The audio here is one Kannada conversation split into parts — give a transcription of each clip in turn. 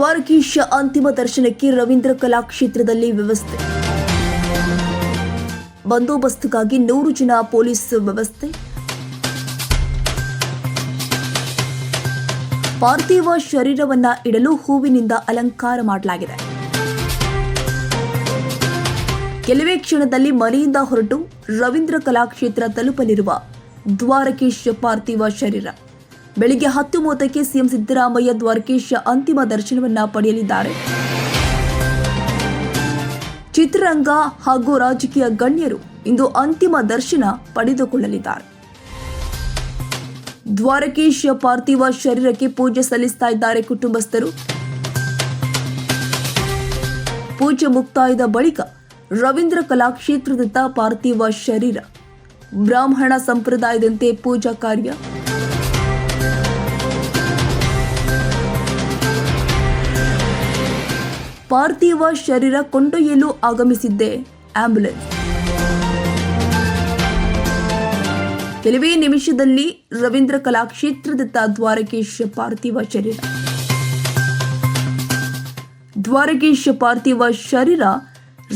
ದ್ವಾರಕೀಶ ಅಂತಿಮ ದರ್ಶನಕ್ಕೆ ರವೀಂದ್ರ ಕಲಾಕ್ಷೇತ್ರದಲ್ಲಿ ವ್ಯವಸ್ಥೆ. ಬಂದೋಬಸ್ತ್ಗಾಗಿ ನೂರು ಜನ ಪೊಲೀಸ್ ವ್ಯವಸ್ಥೆ. ಪಾರ್ಥಿವ ಶರೀರವನ್ನ ಇಡಲು ಹೂವಿನಿಂದ ಅಲಂಕಾರ ಮಾಡಲಾಗಿದೆ. ಕೆಲವೇ ಕ್ಷಣದಲ್ಲಿ ಮನೆಯಿಂದ ಹೊರಟು ರವೀಂದ್ರ ಕಲಾಕ್ಷೇತ್ರ ತಲುಪಲಿರುವ ದ್ವಾರಕೀಶ್ ಪಾರ್ಥಿವ ಶರೀರ. ಬೆಳಿಗ್ಗೆ ಹತ್ತು ಮೂವತ್ತಕ್ಕೆ ಸಿಎಂ ಸಿದ್ದರಾಮಯ್ಯ ದ್ವಾರಕೇಶ್ ಅಂತಿಮ ದರ್ಶನವನ್ನ ಪಡೆಯಲಿದ್ದಾರೆ. ಚಿತ್ರರಂಗ ಹಾಗೂ ರಾಜಕೀಯ ಗಣ್ಯರು ಇಂದು ಅಂತಿಮ ದರ್ಶನ ಪಡೆದುಕೊಳ್ಳಲಿದ್ದಾರೆ. ದ್ವಾರಕೇಶ್ ಪಾರ್ಥಿವ ಶರೀರಕ್ಕೆ ಪೂಜೆ ಸಲ್ಲಿಸ್ತಾ ಇದ್ದಾರೆ ಕುಟುಂಬಸ್ಥರು. ಪೂಜೆ ಮುಕ್ತಾಯದ ಬಳಿಕ ರವೀಂದ್ರ ಕಲಾಕ್ಷೇತ್ರದತ್ತ ಪಾರ್ಥಿವ ಶರೀರ. ಬ್ರಾಹ್ಮಣ ಸಂಪ್ರದಾಯದಂತೆ ಪೂಜಾ ಕಾರ್ಯ. ಪಾರ್ಥಿವ ಶರೀರ ಕೊಂಡೊಯ್ಯಲು ಆಗಮಿಸಿದ್ದೆ. ಆಂಬ್ಯುಲೆನ್ಸ್. ಕೆಲವೇ ನಿಮಿಷದಲ್ಲಿ ರವೀಂದ್ರ ಕಲಾಕ್ಷೇತ್ರದತ್ತ ದ್ವಾರಕೇಶ ಪಾರ್ಥಿವ ಶರೀರ. ದ್ವಾರಕೇಶ ಪಾರ್ಥಿವ ಶರೀರ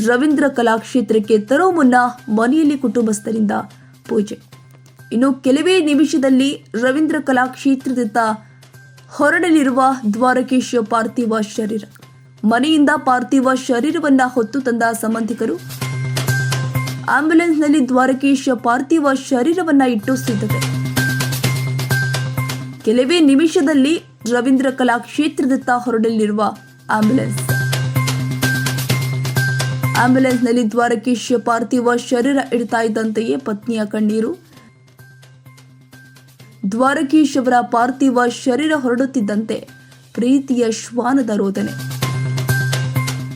ರವೀಂದ್ರ ಕಲಾಕ್ಷೇತ್ರಕ್ಕೆ ತರೋ ಮುನ್ನ ಮನೆಯಲ್ಲಿ ಕುಟುಂಬಸ್ಥರಿಂದ ಪೂಜೆ. ಇನ್ನು ಕೆಲವೇ ನಿಮಿಷದಲ್ಲಿ ರವೀಂದ್ರ ಕಲಾಕ್ಷೇತ್ರದತ್ತ ಹೊರಡಲಿರುವ ದ್ವಾರಕೇಶ ಪಾರ್ಥಿವ ಶರೀರ. ಮನೆಯಿಂದ ಪಾರ್ಥಿವ ಶರೀರವನ್ನ ಹೊತ್ತು ತಂದ ಸಂಬಂಧಿಕರು, ಆಂಬ್ಯುಲೆನ್ಸ್ನಲ್ಲಿ ದ್ವಾರಕೀಶ್ ಪಾರ್ಥಿವ ಶರೀರವನ್ನ ಇಟ್ಟು ಸಿದ್ಧತೆ. ಕೆಲವೇ ನಿಮಿಷದಲ್ಲಿ ರವೀಂದ್ರ ಕಲಾ ಕ್ಷೇತ್ರದತ್ತ ಹೊರಡಲಿರುವ ಆಂಬ್ಯುಲೆನ್ಸ್. ಆಂಬ್ಯುಲೆನ್ಸ್ನಲ್ಲಿ ದ್ವಾರಕೀಶ್ ಪಾರ್ಥಿವ ಶರೀರ ಇಡ್ತಾ ಇದ್ದಂತೆಯೇ ಪತ್ನಿಯ ಕಣ್ಣೀರು. ದ್ವಾರಕೀಶ್ ಅವರ ಪಾರ್ಥಿವ ಶರೀರ ಹೊರಡುತ್ತಿದ್ದಂತೆ ಪ್ರೀತಿಯ ಶ್ವಾನದ ರೋದನೆ.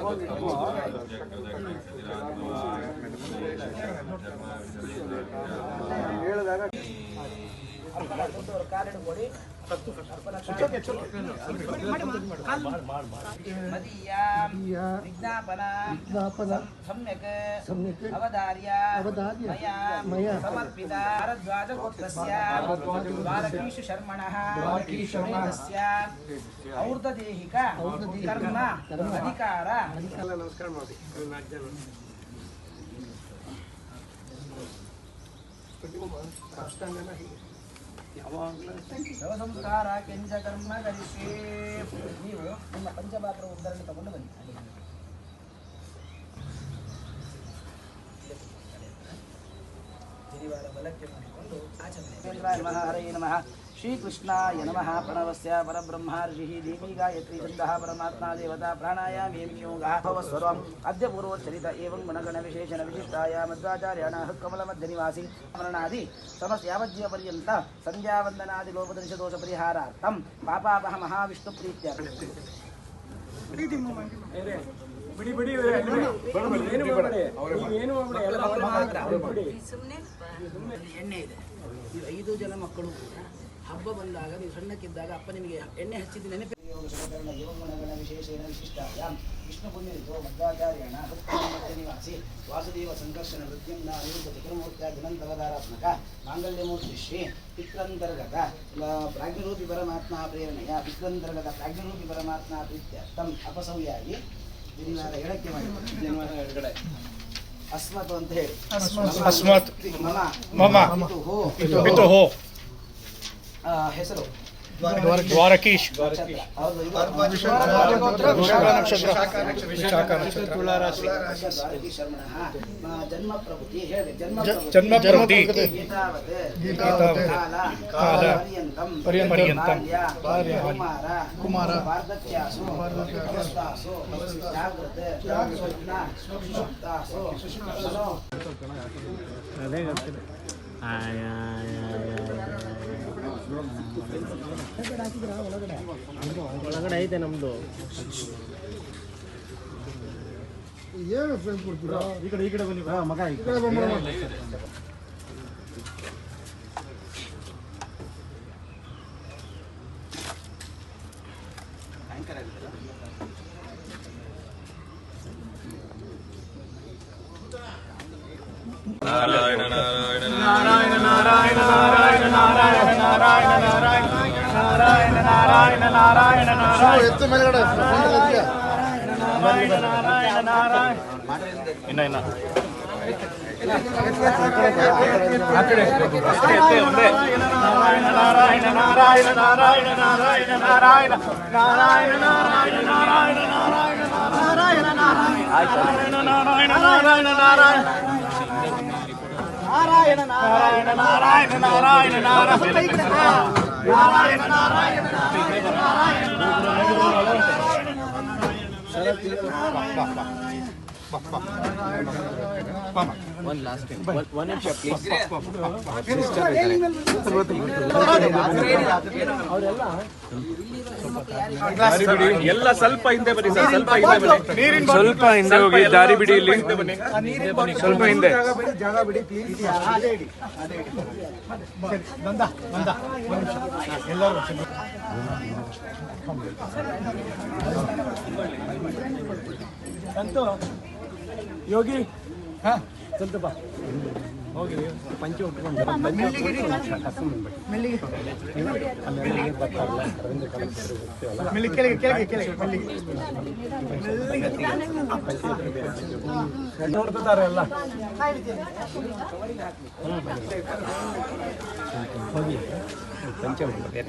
Tamam. ಮದೀಯ ವಿಜ್ಞಾಪನ ಸಮ್ಯಕ್ सम्यक् ಅವಧಾರ್ಯ ಅವಧಾರ್ಯ ಮಯಾ ಮಯಾ ಸಮರ್ಪಿತ ಭಾರದ್ವಾಜಗೋತ್ರಸ್ಯ ದ್ವಾರಕೀಶು ಶರ್ಮಣಃ ದ್ವಾರಕೀಶರ್ಮಣಃ ವೇದಸ್ಯ ಔರ್ಧದೇಹಿಕ ಔರ್ಧದೇಹಿಕ ಕರ್ಮ ಕರ್ಮ ಅಧಿಕಾರ ಶವ ಸಂಸ್ಕಾರ ಕೆಂಚ ಕರ್ಮ ಕರಿಷ್ಯೇ ನೀವು ನಿಮ್ಮ ಪಂಚಪಾತ್ರ ಉದ್ಧರಣೆ ತಗೊಂಡು ಬನ್ನಿ. ಗಿರಿವಾರ ಬಲಕ್ಕೆ ಮಾಡಿಕೊಂಡು ಆಚರಣೆ. ನಮಃ ಹರಯೇ ನಮಃ. ಶ್ರೀಕೃಷ್ಣಾಯ ನಮಃ ಪ್ರಣವಸ್ಯ ಪರಬ್ರಹ್ಮ ದೇವೀ ಗಾಯತ್ರಿ ಛಂದಃ ಪರಮಾತ್ಮ ದೇವತಾ ಪ್ರಾಣಾಯಾಮೇಂ ಯೋಗಃ ಭವಸ್ವರಂ ಅದ್ಯ ಪೂರ್ವೋಚ್ಚರಿತ ಏವಂ ಗುಣಗಣ ವಿಶೇಷಣ ವಿಶಿಷ್ಟಾಯ ಮಧ್ವಾಚಾರ್ಯಾಣ ಹೃತ್ಕಮಲ ಮಧ್ಯ ನಿವಾಸಿ ಮರಣಾದಿ ಸಮಸ್ತ ಯಾವಜ್ಜೀವ ಪರ್ಯಂತ ಸಂಧ್ಯಾವಂದನಾದಿ ಲೋಪದರ್ಶ ದೋಷ ಪರಿಹಾರಾರ್ಥಂ ಪಾಪಾಪಹ ಮಹಾವಿಷ್ಣು ಪ್ರೀತ್ಯ. ಎಣ್ಣೆ ಇದೆ ಐದು ಜನ ಮಕ್ಕಳು ಕೂಡ ಹಬ್ಬ ಬಂದಾಗ ನೀವು ಸಣ್ಣಕ್ಕಿದ್ದಾಗ ಅಪ್ಪ ನಿಮಗೆ ಎಣ್ಣೆ ಹಚ್ಚಿದ ನೆನಪು ವಿಶೇಷೇಣ ವಿಶಿಷ್ಟಾಯ ವಿಷ್ಣು ಪುಣ್ಯರಿತೋ ಮಧ್ವಾಚಾರ್ಯಣ ಮಧ್ಯ ನಿವಾಸಿ ವಾಸುದೇವ ಸಂಕರ್ಷಣ ನೃತ್ಯಂನ ನಿರುದ್ಧ ಚತುರ್ಮೂರ್ತಿಯ ಗುಣಂತರಧಾರಾತ್ಮಕ ಮಾಂಗಲ್ಯಮೂರ್ತಿ ಶ್ರೀ ಪಿತ್ರಂತರ್ಗತ ಪ್ರಾಜ್ಞರೂಪಿ ಪರಮಾತ್ಮ ಪ್ರೇರಣೆಯ ಪಿತ್ರಂತರ್ಗತ ಪ್ರಾಜ್ಞರೂಪಿ ಪರಮಾತ್ಮ ಪ್ರೀತ್ಯರ್ಥಂ ಅಪಸವ್ಯಾಗಿ ಜನಿವಾರ ಎಡಕ್ಕೆ ಮಾಡಿ ಜನಿವಾರ ಎಡಗಡೆ ಅಸ್ಮತ್ ಅಂತ ಹೇಳಿ. ಅಸ್ಮತ್. ಮಮ. ಮಮ. ಪಿತುಃ. ಪಿತುಃ ಆ, ಹೆಸರು ದ್ವಾರಕೀಶ್ ನಕ್ಷತ್ರ. ಹೌದು, ಇದು ವಿಶಾಖ ನಕ್ಷತ್ರ ವಿಶಾಖ ನಕ್ಷತ್ರ ದ್ವಾರಕಿ ಶರ್ಮಣಃ. ಆ, ಜನ್ಮ ಪ್ರಭೃತಿ ಹೇಳಿ ಜನ್ಮ ಪ್ರಭೃತಿ. ಜನ್ಮ ಪ್ರವೃತ್ತಿ ಗೀತಾವತ್ ಗೀತಾವತ್ ಕಾಲ ಕಾಲ ಪರ್ಯಂತಂ ಪರ್ಯಂತಂ ಬಾಲ್ಯ ಬಾಲ್ಯ ಕುಮಾರ ಕುಮಾರ ವಾರ್ಧಕ್ಯಾಸು ಅವಸ್ಥಾಸು ಜಾಗೃತ ಸ್ವಪ್ನ ಸುಷುಪ್ತಾಸು ಮನೋ ಒಳಗಡೆ ಐತೆ ನಮ್ದು ಏನು ಫ್ರೆಂಡ್ ಕೊಡ್ತೀರಾ नारायण नारायण नारायण नारायण नारायण नाराय नाराय ಎಲ್ಲ ಸ್ವಲ್ಪ ಹಿಂದೆ ಬನ್ನಿ ಸರ್ ಸ್ವಲ್ಪ ಹಿಂದೆ ಬನ್ನಿ ಸ್ವಲ್ಪ ಹಿಂದೆ ಹೋಗಿ ದಾರಿ ಬಿಡಿ ಇಲ್ಲಿ ಸ್ವಲ್ಪ ಹಿಂದೆ ಯೋಗಿ? ಸ್ವಲ್ಪ ಹೋಗಿ ಪಂಚೆ ಉಟ್ಕೊಂಡು ಮೆಲ್ಲಿಗೆ ಕೆಳಗೆ ಕೆಳಗೆ ಕೆಳಗೆ ಮೆಲ್ಲಿಗೆ. ನೋಡ್ಕೊತಾರೆ ಎಲ್ಲ. ಹೋಗಿ. ಪಂಚೆ ಉಟ್ಕೊಂಡು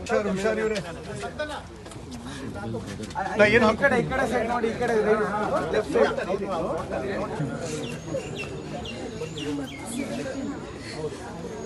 ಹುಷಾರು ಹುಷಾರು ಇವ್ರೆ ನಾ ಏನು ಈ ಕಡೆ ಈ ಕಡೆ ಸೈಡ್ ನೋಡಿ ಈ ಕಡೆ ಲೆಫ್ಟ್ ಸೈಡ್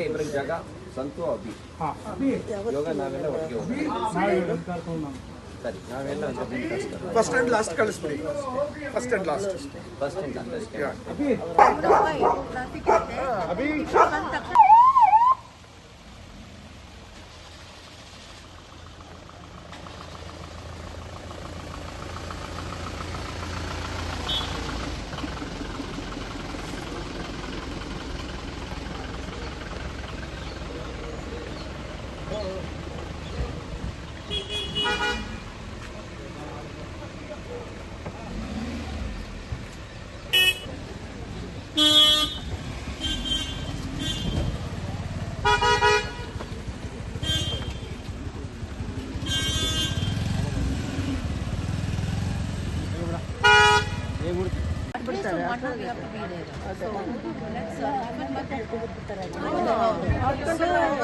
ಇಬ್ಬರಿಗೆ ಜಾಗ ಸಂತು ಅಭಿ ಯೋಗ ನಾವೆಲ್ಲ ಒಟ್ಟಿಗೆ ಹೋಗ್ತೀವಿ ಸರಿ ನಾವೆಲ್ಲ ಫಸ್ಟ್ ಅಂಡ್ ಲಾಸ್ಟ್ ಕಳಿಸ್ಬಿಡಿ ಫಸ್ಟ್ ಅಂಡ್ ಲಾಸ್ಟ್ ಫಸ್ಟ್ ಅಂತ one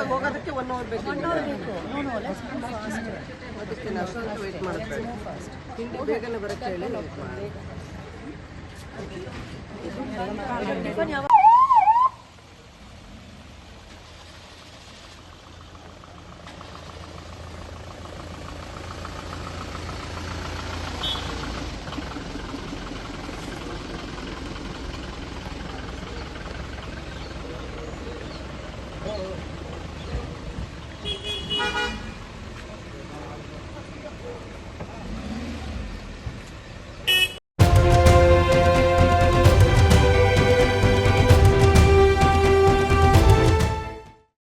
ಹೋಗೋದಕ್ಕೆ 1 ಅವರ್ ಬೇಕು 1 ಅವರ್ ಬೇಕು no no less in match ಮಾಡ್ತೀನಿ ಇನ್ನು ಬೇಗನೆ ಬರಕ್ಕೆ ಹೇಳಿ ಎಲ್ಲರೂ